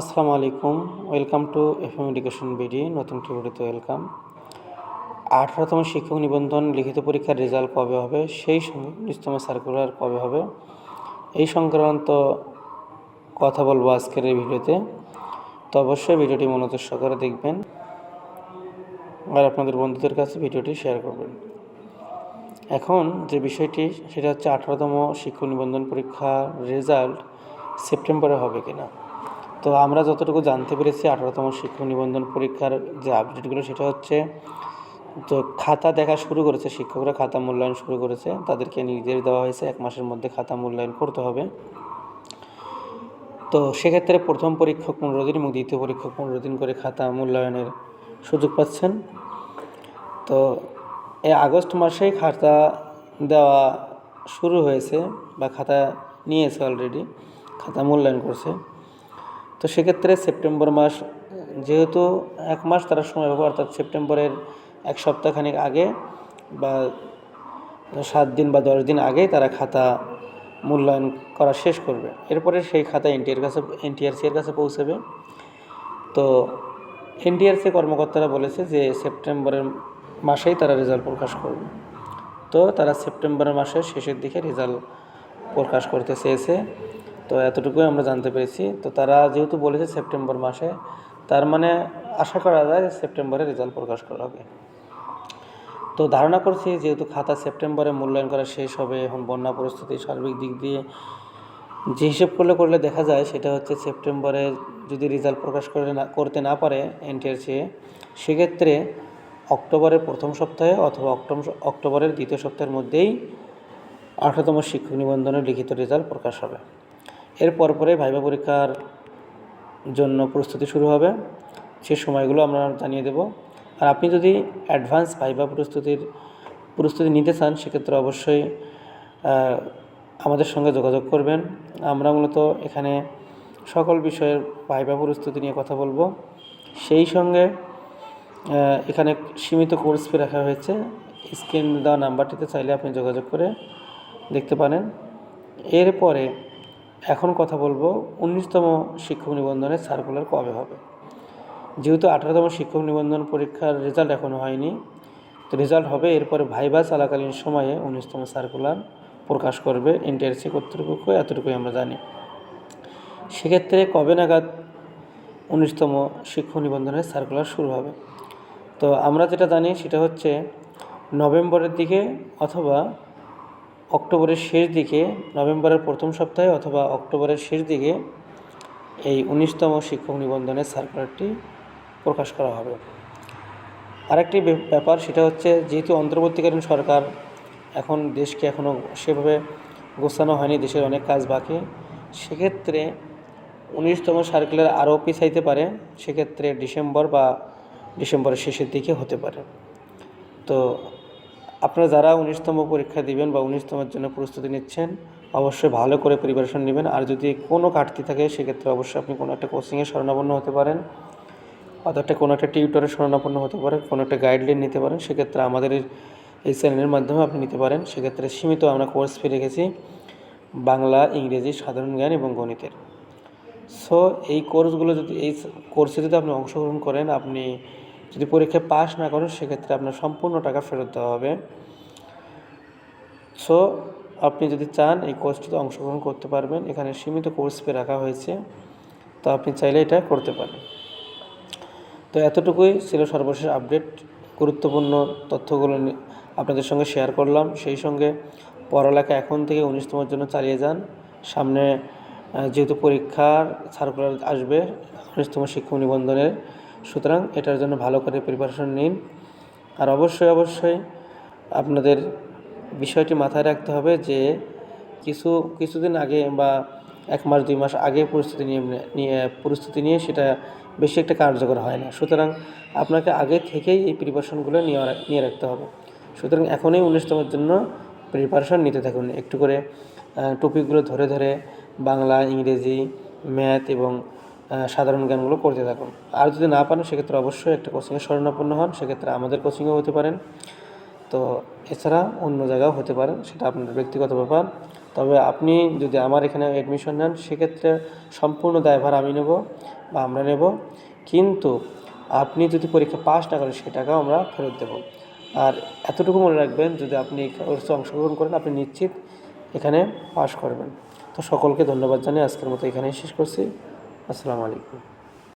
আসসালামু আলাইকুম, welcome to FM education BD, নতুন টিভিতে ওয়েলকাম। আঠারোতম শিক্ষক নিবন্ধন লিখিত পরীক্ষার রেজাল্ট কবে হবে? সেই সঙ্গে উনিশতম সার্কুলার কবে হবে? এই সংক্রান্ত কথা বলব আজকের এই ভিডিওতে। তো অবশ্যই ভিডিওটি মনোযোগ সহকারে দেখবেন আর আপনাদের বন্ধুদের কাছে ভিডিওটি শেয়ার করবেন। এখন যে বিষয়টি, সেটা হচ্ছে আঠারোতম শিক্ষক নিবন্ধন পরীক্ষার রেজাল্ট সেপ্টেম্বরে হবে কিনা। তো আমরা যতটুকু জানতে পেরেছি আঠারোতম শিক্ষক নিবন্ধন পরীক্ষার যে আপডেটগুলো সেটা হচ্ছে তো খাতা দেখা শুরু করেছে, শিক্ষকরা খাতা মূল্যায়ন শুরু করেছে। তাদেরকে নির্দেশ দেওয়া হয়েছে, এক মাসের মধ্যে খাতা মূল্যায়ন করতে হবে। তো সেক্ষেত্রে প্রথম পরীক্ষক পনেরো দিন এবং দ্বিতীয় পরীক্ষক পনেরো দিন করে খাতা মূল্যায়নের সুযোগ পাচ্ছেন। তো এই আগস্ট মাসেই খাতা দেওয়া শুরু হয়েছে বা খাতা নিয়েছে অলরেডি খাতা মূল্যায়ন করছে। তো সেক্ষেত্রে সেপ্টেম্বর মাস, যেহেতু এক মাস তারা সময় পাবে অর্থাৎ সেপ্টেম্বরের এক সপ্তাহখানেক আগে বা সাত দিন বা দশ দিন আগেই তারা খাতা মূল্যায়ন করা শেষ করবে। এরপরে সেই খাতা এনটিআর কাছে, এনটিআরসি এর কাছে পৌঁছাবে। তো এনটিআরসি কর্মকর্তারা বলেছে যে সেপ্টেম্বরের মাসেই তারা রেজাল্ট প্রকাশ করবে। তো তারা সেপ্টেম্বর মাসের শেষের দিকে রেজাল্ট প্রকাশ করতে চেয়েছে। তো এতটুকুই আমরা জানতে পেরেছি। তো তারা যেহেতু বলেছে সেপ্টেম্বর মাসে, তার মানে আশা করা যায় সেপ্টেম্বরে রেজাল্ট প্রকাশ করা হবে। তো ধারণা করছি যেহেতু খাতা সেপ্টেম্বরে মূল্যায়ন করা শেষ হবে, এখন বন্যা পরিস্থিতি, সার্বিক দিক দিয়ে যে হিসেব করলে করলে দেখা যায় সেটা হচ্ছে সেপ্টেম্বরে যদি রেজাল্ট প্রকাশ করে না, করতে না পারে এনটিআরসি, সেক্ষেত্রে অক্টোবরের প্রথম সপ্তাহে অথবা অক্টোবর অক্টোবরের দ্বিতীয় সপ্তাহের মধ্যেই আঠারোতম শিক্ষক নিবন্ধনের লিখিত রেজাল্ট প্রকাশ হবে। এর পরপরে ভাইবা পরীক্ষার জন্য প্রস্তুতি শুরু হবে। সে সময়গুলো আমরা জানিয়ে দেব। আর আপনি যদি অ্যাডভান্স ভাইবা প্রস্তুতির, প্রস্তুতি নিতে চান, সেক্ষেত্রে অবশ্যই আমাদের সঙ্গে যোগাযোগ করবেন। আমরা মূলত এখানে সকল বিষয়ের ভাইবা প্রস্তুতি নিয়ে কথা বলব। সেই সঙ্গে এখানে সীমিত কোর্স ফি রাখা হয়েছে। স্ক্রিন দেওয়া নাম্বারটিতে চাইলে আপনি যোগাযোগ করে দেখতে পারেন। এরপরে এখন কথা বলব উনিশতম শিক্ষক নিবন্ধনের সার্কুলার কবে হবে? যেহেতু আঠারোতম শিক্ষক নিবন্ধন পরীক্ষার রেজাল্ট এখনও হয়নি, তো রেজাল্ট হবে এরপরে ভাইবা চলাকালীন সময়ে উনিশতম সার্কুলার প্রকাশ করবে এনটিআরসি কর্তৃপক্ষ, এতটুকুই আমরা জানি। সেক্ষেত্রে কবে নাগাদ উনিশতম শিক্ষক নিবন্ধনের সার্কুলার শুরু হবে? তো আমরা যেটা জানি সেটা হচ্ছে নভেম্বরের দিকে অথবা অক্টোবরের শেষ দিকে, নভেম্বরের প্রথম সপ্তাহে অথবা অক্টোবরের শেষ দিকে এই উনিশতম শিক্ষক নিবন্ধনের সার্কুলারটি প্রকাশ করা হবে। আরেকটি ব্যাপার সেটা হচ্ছে, যেহেতু অন্তর্বর্তীকালীন সরকার এখন দেশকে এখনও সেভাবে গোছানো হয়নি, দেশের অনেক কাজ বাকি, সেক্ষেত্রে উনিশতম সার্কুলার আরও পিছাইতে পারে, সেক্ষেত্রে ডিসেম্বর বা ডিসেম্বরের শেষের দিকে হতে পারে। তো আপনারা যারা উনিশতম পরীক্ষা দিবেন বা উনিশতমের জন্য প্রস্তুতি নিচ্ছেন, অবশ্যই ভালো করে প্রিপারেশন নেবেন। আর যদি কোনো ঘাটতি থাকে, সেক্ষেত্রে অবশ্যই আপনি কোনো একটা কোচিংয়ে শরণাপন্ন হতে পারেন অর্থাৎ কোনো একটা টিউটরে শরণাপন্ন হতে পারেন, কোনো একটা গাইডলাইন নিতে পারেন। সেক্ষেত্রে আমাদের এই- চ্যানেলের মাধ্যমে আপনি নিতে পারেন। সেক্ষেত্রে সীমিত আমরা কোর্স ফি রেখেছি, বাংলা, ইংরেজি, সাধারণ জ্ঞান এবং গণিতের। সো এই কোর্সগুলো যদি, এই কোর্সে যদি আপনি অংশগ্রহণ করেন, আপনি যদি পরীক্ষায় পাস না করেন সেক্ষেত্রে আপনার সম্পূর্ণ টাকা ফেরত দেওয়া হবে। সো আপনি যদি চান, এই কোর্সটিতে অংশগ্রহণ করতে পারবেন। এখানে সীমিত কোর্স পে রাখা হয়েছে। তো আপনি চাইলে এটা করতে পারেন। তো এতটুকুই ছিল সর্বশেষ আপডেট গুরুত্বপূর্ণ তথ্যগুলো আপনাদের সঙ্গে শেয়ার করলাম। সেই সঙ্গে পড়ালেখা এখন থেকে উনিশতমের জন্য চালিয়ে যান। সামনে যেহেতু পরীক্ষার সার্কুলার আসবে, উনিশতম শিক্ষক নিবন্ধনের সুতরাং এটার জন্য ভালো করে প্রিপারেশন নিন। আর অবশ্যই অবশ্যই আপনাদের বিষয়টি মাথায় রাখতে হবে যে কিছু, কিছুদিন আগে বা এক মাস, দুই মাস আগে পরিস্থিতি নিয়ে পরিস্থিতি নিয়ে সেটা বেশি একটা কার্যকর হয় না। সুতরাং আপনাকে আগে থেকেই এই প্রিপারেশনগুলো নিয়ে নিয়ে রাখতে হবে। সুতরাং এখনই উনিশতমের জন্য প্রিপারেশন নিতে থাকুন। একটু করে টপিকগুলো ধরে ধরে বাংলা, ইংরেজি ম্যাথ এবং সাধারণ জ্ঞানগুলো করতে থাকুন। আর যদি না পারেন, সেক্ষেত্রে অবশ্যই একটা কোচিংয়ে শরণাপন্ন হন। সেক্ষেত্রে আমাদের কোচিংয়েও হতে পারেন। তো এছাড়া অন্য জায়গাও হতে পারে, সেটা আপনার ব্যক্তিগত ব্যাপার। তবে আপনি যদি আমার এখানে অ্যাডমিশন নেন, সেক্ষেত্রে সম্পূর্ণ দায়ভার আমি নেব বা আমরা নেব। কিন্তু আপনি যদি পরীক্ষা পাস না করেন, সে টাকাও আমরা ফেরত দেব। আর এতটুকু মনে রাখবেন, যদি আপনি কোর্সে অংশগ্রহণ করেন, আপনি নিশ্চিত এখানে পাস করবেন। তো সকলকে ধন্যবাদ জানিয়ে আজকের মতো এখানেই শেষ করছি। আসসালামু আলাইকুম।